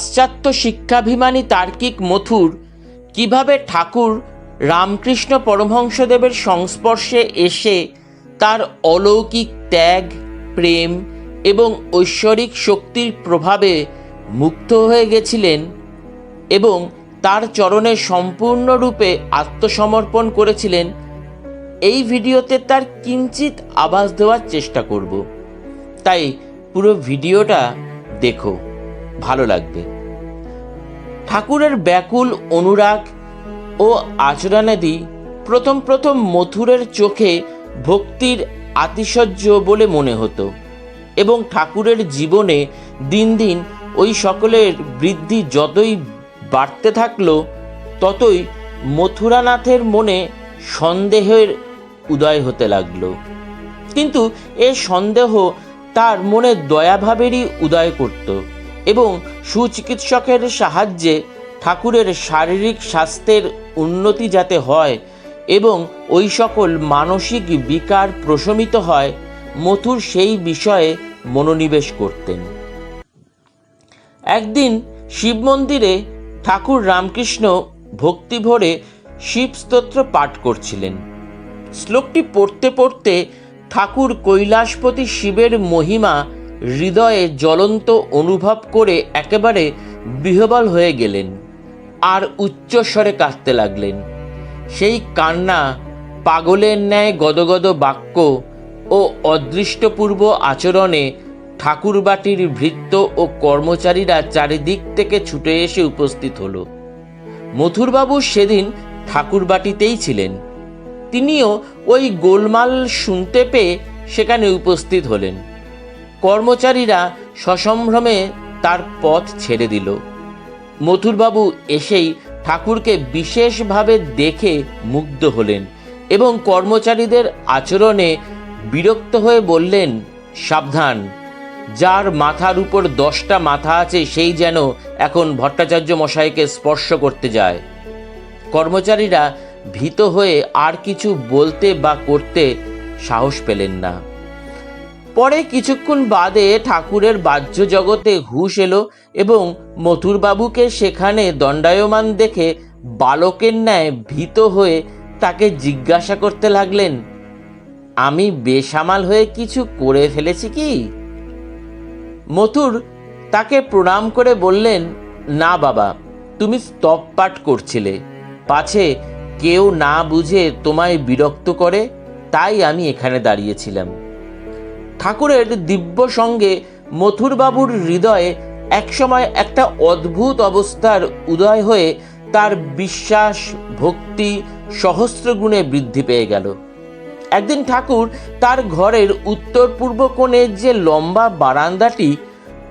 পাশ্চাত্য শিক্ষাভিমানী তার্কিক মথুর কীভাবে ঠাকুর রামকৃষ্ণ পরমহংসদেবের সংস্পর্শে এসে তার অলৌকিক ত্যাগ, প্রেম এবং ঐশ্বরিক শক্তির প্রভাবে মুক্ত হয়ে গেছিলেন এবং তার চরণে সম্পূর্ণরূপে আত্মসমর্পণ করেছিলেন, এই ভিডিওতে তার কিঞ্চিত আভাস দেওয়ার চেষ্টা করব। তাই পুরো ভিডিওটা দেখো। ভালো লাগবে। ঠাকুরের ব্যাকুল অনুরাগ ও আচরণাদি প্রথম প্রথম মথুরের চোখে ভক্তির আতিশয্য বলে মনে হতো এবং ঠাকুরের জীবনে দিন দিন ওই সকলের বৃদ্ধি যতই বাড়তে থাকল, ততই মথুরানাথের মনে সন্দেহের উদয় হতে লাগল। কিন্তু এ সন্দেহ তার মনে দয়াভাবেরই উদয় করত। এবং সুচিকিৎসকের সাহায্যে ঠাকুরের শারীরিক স্বাস্থ্যের উন্নতি যাতে হয় এবং ওই সকল মানসিক বিকার প্রশমিত হয়, মথুর সেই বিষয়ে মনোনিবেশ করতেন। একদিন শিব মন্দিরে ঠাকুর রামকৃষ্ণ ভক্তিভরে শিবস্তোত্র পাঠ করছিলেন। শ্লোকটি পড়তে পড়তে ঠাকুর কৈলাসপতি শিবের মহিমা হৃদয়ে জ্বলন্ত অনুভব করে একেবারে বিহবল হয়ে গেলেন, আর উচ্চস্বরে কাঁদতে লাগলেন। সেই কান্না, পাগলের ন্যায় গদগদ বাক্য ও অদৃষ্টপূর্ব আচরণে ঠাকুরবাটির ভৃত্য ও কর্মচারীরা চারিদিক থেকে ছুটে এসে উপস্থিত হল। মথুরবাবু সেদিন ঠাকুরবাটিতেই ছিলেন। তিনিও ওই গোলমাল শুনতে পেয়ে সেখানে উপস্থিত হলেন। কর্মচারীরা সসম্ভ্রমে তার পথ ছেড়ে দিল। মথুরবাবু এসেই ঠাকুরকে বিশেষভাবে দেখে মুগ্ধ হলেন এবং কর্মচারীদের আচরণে বিরক্ত হয়ে বললেন, সাবধান, যার মাথার উপর দশটা মাথা আছে সেই যেন এখন ভট্টাচার্য মশাইকে স্পর্শ করতে যায়। কর্মচারীরা ভীত হয়ে আর কিছু বলতে বা করতে সাহস পেলেন না। পরে কিছুক্ষণ বাদে ঠাকুরের বাহ্য জগতে হুশ এলো এবং মথুরবাবুকে সেখানে দণ্ডায়মান দেখে বালকের ন্যায় ভীত হয়ে তাকে জিজ্ঞাসা করতে লাগলেন, আমি বেসামাল হয়ে কিছু করে ফেলেছি কি? মথুর তাকে প্রণাম করে বললেন, না বাবা, তুমি স্তব পাঠ করছিলে, পাছে কেউ না বুঝে তোমায় বিরক্ত করে, তাই আমি এখানে দাঁড়িয়েছিলাম। ঠাকুরের দিব্য সঙ্গে মথুরবাবুর হৃদয়ে একসময় একটা অদ্ভুত অবস্থার উদয় হয়ে তার বিশ্বাস, ভক্তি সহস্র গুণে বৃদ্ধি পেয়ে গেল। একদিন ঠাকুর তার ঘরের উত্তর পূর্ব কোণে যে লম্বা বারান্দাটি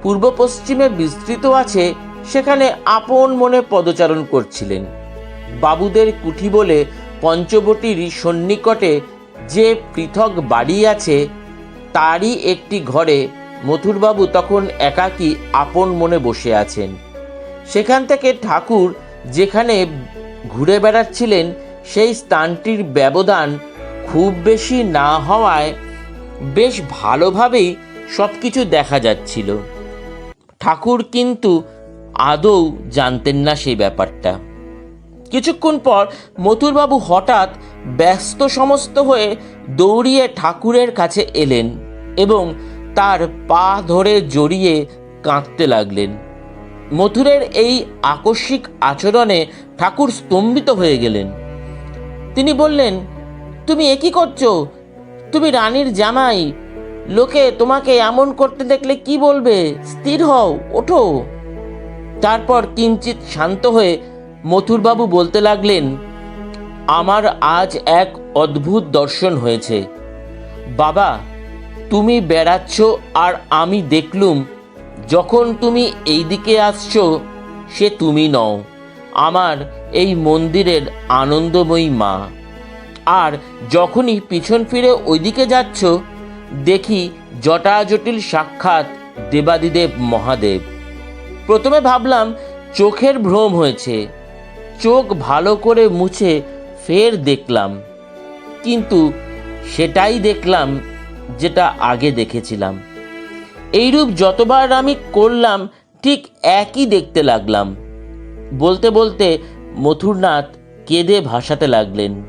পূর্ব পশ্চিমে বিস্তৃত আছে, সেখানে আপন মনে পদচারণ করছিলেন। বাবুদের কুঠি বলে পঞ্চবটির সন্নিকটে যে পৃথক বাড়ি আছে তারই একটি ঘরে মথুরবাবু তখন একাকী আপন মনে বসে আছেন। সেখান থেকে ঠাকুর যেখানে ঘুরে বেড়াচ্ছিলেন, সেই স্থানটির ব্যবধান খুব বেশি না হওয়ায় বেশ ভালোভাবেই সব কিছু দেখা যাচ্ছিল। ঠাকুর কিন্তু আদৌ জানতেন না সেই ব্যাপারটা। কিছুক্ষণ পর মথুরবাবু হঠাৎ ব্যস্ত সমস্ত হয়ে দৌড়িয়ে ঠাকুরের কাছে এলেন এবং তার পা ধরে জড়িয়ে কাঁদতে লাগলেন। মথুরের এই আকস্মিক আচরণে ঠাকুর স্তম্ভিত হয়ে গেলেন। তিনি বললেন, তুমি একই করছ? তুমি রানীর জামাই। লোকে তোমাকে এমন করতে দেখলে কি বলবে? স্থির হও, ওঠো। তারপর কিঞ্চিত শান্ত হয়ে মথুরবাবু বলতে লাগলেন, আমার আজ এক অদ্ভুত দর্শন হয়েছে। বাবা, তুমি বেড়াচ্ছ আর আমি দেখলুম, যখন তুমি এই দিকে আসছো, সে তুমি নও। আমার এই মন্দিরের আনন্দময়ী মা। আর যখনই পিছন ফিরে ওইদিকে যাচ্ছ, দেখি জটাজটিল সাক্ষাৎ দেবাদিদেব মহাদেব। প্রথমে ভাবলাম, চোখের ভ্রম হয়েছে। চোখ ভালো করে মুছে ফের দেখলাম। কিন্তু সেটাই দেখলাম যেটা আগে দেখেছিলাম। এইরূপ যতবার আমি করলাম, ঠিক একই দেখতে লাগলাম। বলতে বলতে মথুরনাথ কেঁদে ভাসাতে লাগলেন।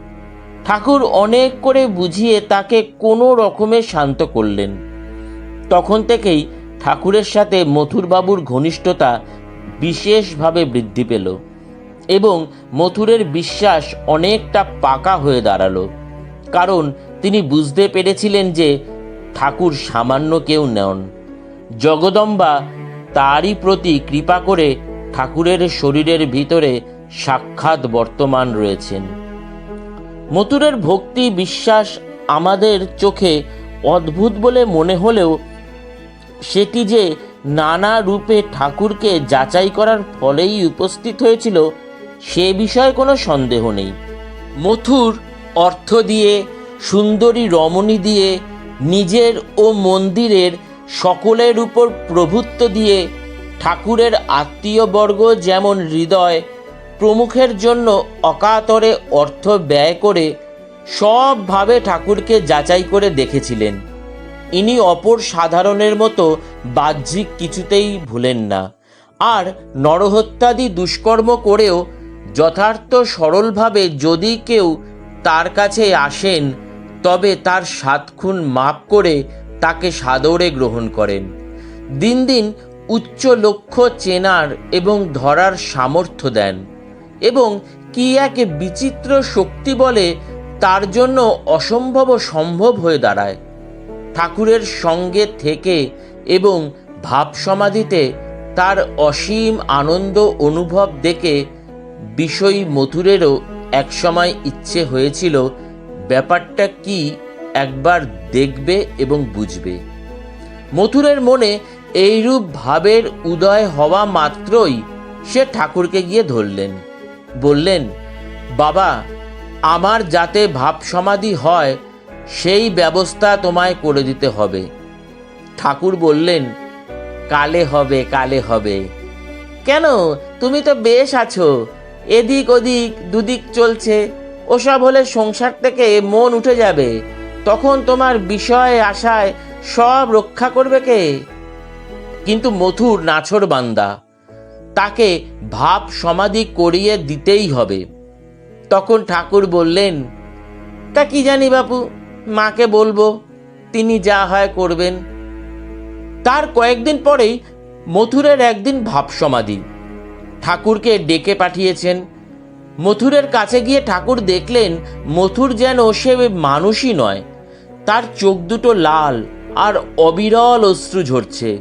ঠাকুর অনেক করে বুঝিয়ে তাকে কোনো রকমে শান্ত করলেন। তখন থেকেই ঠাকুরের সাথে মথুরবাবুর ঘনিষ্ঠতা বিশেষভাবে বৃদ্ধি পেল। এবং মথুরের বিশ্বাস অনেকটা পাকা হয়ে দাঁড়াল। কারণ তিনি বুঝতে পেরেছিলেন যে ঠাকুর সামান্য কেউ নন। জগদম্বা তারই প্রতি কৃপা করে ঠাকুরের শরীরের ভিতরে সাক্ষাৎ বর্তমান রয়েছেন। মথুরের ভক্তি বিশ্বাস আমাদের চোখে অদ্ভুত বলে মনে হলেও সেটি যে নানা রূপে ঠাকুরকে যাচাই করার ফলেই উপস্থিত হয়েছিল সে বিষয়ে কোনো সন্দেহ নেই। মথুর অর্থ দিয়ে, সুন্দরী রমণী দিয়ে, নিজের ও মন্দিরের সকলের উপর প্রভুত্ব দিয়ে, ঠাকুরের আত্মীয়বর্গ যেমন হৃদয়, প্রমুখের জন্য অকাতরে অর্থ ব্যয় করে সবভাবে ঠাকুরকে যাচাই করে দেখেছিলেন। ইনি অপর সাধারণের মতো বাহ্যিক কিছুতেই ভুলেন না। আর নরহত্যাদি দুষ্কর্ম করেও যথার্থ সরলভাবে যদি কেউ তার কাছে আসেন, তবে তার সাত খুন মাপ করে তাকে সাদরে গ্রহণ করেন। দিন দিন উচ্চ লক্ষ্য চেনার এবং ধরার সামর্থ্য দেন এবং কি এক বিচিত্র শক্তি বলে তার জন্য অসম্ভব সম্ভব হয়ে দাঁড়ায়। ঠাকুরের সঙ্গে থেকে এবং ভাব সমাধিতে তার অসীম আনন্দ অনুভব দেখে বিষয়ী মথুরেরও একসময় ইচ্ছে হয়েছিল, ব্যাপারটা কি একবার দেখবে এবং বুঝবে। মথুরের মনে এইরূপ ভাবের উদয় হওয়া মাত্রই সে ঠাকুরকে গিয়ে ধরলেন। বললেন, বাবা, আমার যাতে ভাব সমাধি হয়, সেই ব্যবস্থা তোমায় করে দিতে হবে। ঠাকুর বললেন, কালে হবে কালে হবে। কেন? তুমি তো বেশ আছো। এদিক ওদিক, দুদিক চলছে। ওসব হলে সংসার থেকে মন উঠে যাবে। তখন তোমার বিষয় আশায় সব রক্ষা করবে কে? কিন্তু মথুর নাছর বান্দা, তাকে ভাব সমাধি করিয়ে দিতেই হবে। তখন ঠাকুর বললেন, তা কি জানি বাপু, মাকে বলব, তিনি যা হয় করবেন। তার কয়েকদিন পরেই মথুরের একদিন ভাব সমাধি। ঠাকুরকে ডেকে পাঠিয়েছেন। মথুরের কাছে গিয়ে ঠাকুর দেখলেন, মথুর যেন সে মানুষই নয়। তার চোখ দুটো লাল আর অবিরল অশ্রু ঝরছে।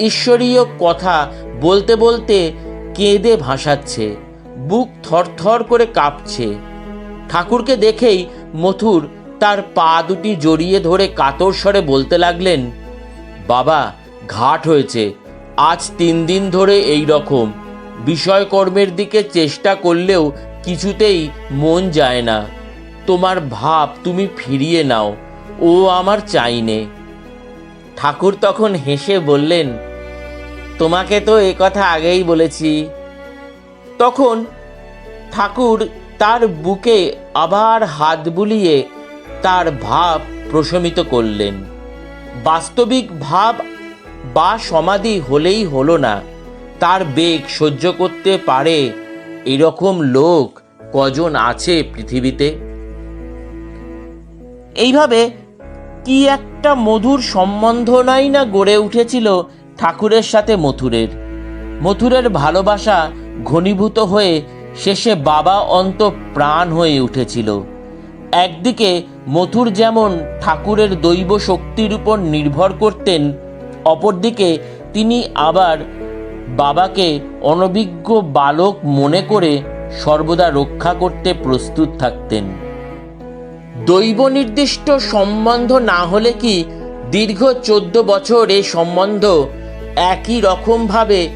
ঈশ্বরীয় কথা বলতে বলতে কেঁদে ভাসাচ্ছে, বুক থরথর করে কাঁপছে। ঠাকুরকে দেখেই মথুর তার পা দুটি জড়িয়ে ধরে কাতর স্বরে বলতে লাগলেন, বাবা, ঘাট হয়েছে। আজ তিন দিন ধরে এই রকম। বিষয়কর্মের দিকে চেষ্টা করলেও কিছুতেই মন যায় না। তোমার ভাব তুমি ফিরিয়ে নাও, ও আমার চাইনে। ঠাকুর তখন হেসে বললেন, তোমাকে তো এ কথা আগেই বলেছি। তখন ঠাকুর তার বুকে আবার হাত বুলিয়ে তার ভাব প্রশমিত করলেন। বাস্তবিক ভাব বা সমাধি হলেই হলো না। তার বেগ সহ্য করতে পারে এরকম লোক কজন আছে পৃথিবীতে? এইভাবে কি একটা মধুর সম্বন্ধ নাই না গড়ে উঠেছিল ঠাকুরের সাথে মথুরের? মথুরের ভালোবাসা ঘনীভূত হয়ে শেষে বাবা অন্ত প্রাণ হয়ে উঠেছিল। একদিকে মথুর যেমন ঠাকুরের দৈব শক্তির উপর নির্ভর করতেন, অপরদিকে তিনি আবার বাবাকে অনভিজ্ঞ বালক মনে করে সর্বদা রক্ষা করতে প্রস্তুত থাকতেন। দৈব নির্দিষ্ট সম্বন্ধ না হলে কি দীর্ঘ চোদ্দ বছর এই সম্বন্ধ একই রকমভাবে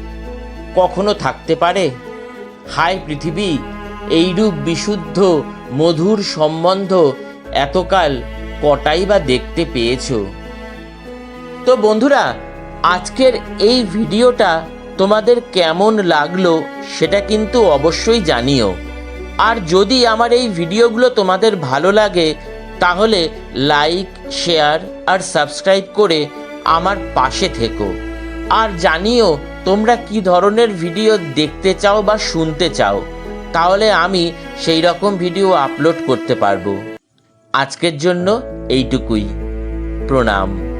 কখনো থাকতে পারে? হায় পৃথিবী, এইরূপ বিশুদ্ধ, মধুর সম্বন্ধ এতকাল কটাই বা দেখতে পেয়েছ? তো বন্ধুরা, আজকের এই ভিডিওটা তোমাদের কেমন লাগল সেটা কিন্তু অবশ্যই জানিও। আর যদি আমার এই ভিডিওগুলো তোমাদের ভালো লাগে, তাহলে লাইক, শেয়ার আর সাবস্ক্রাইব করে আমার পাশে থেকো। আর জানিও তোমরা কি ধরনের ভিডিও দেখতে চাও বা শুনতে চাও, তাহলে আমি সেই রকম ভিডিও আপলোড করতে পারব। আজকের জন্য এইটুকুই। প্রণাম।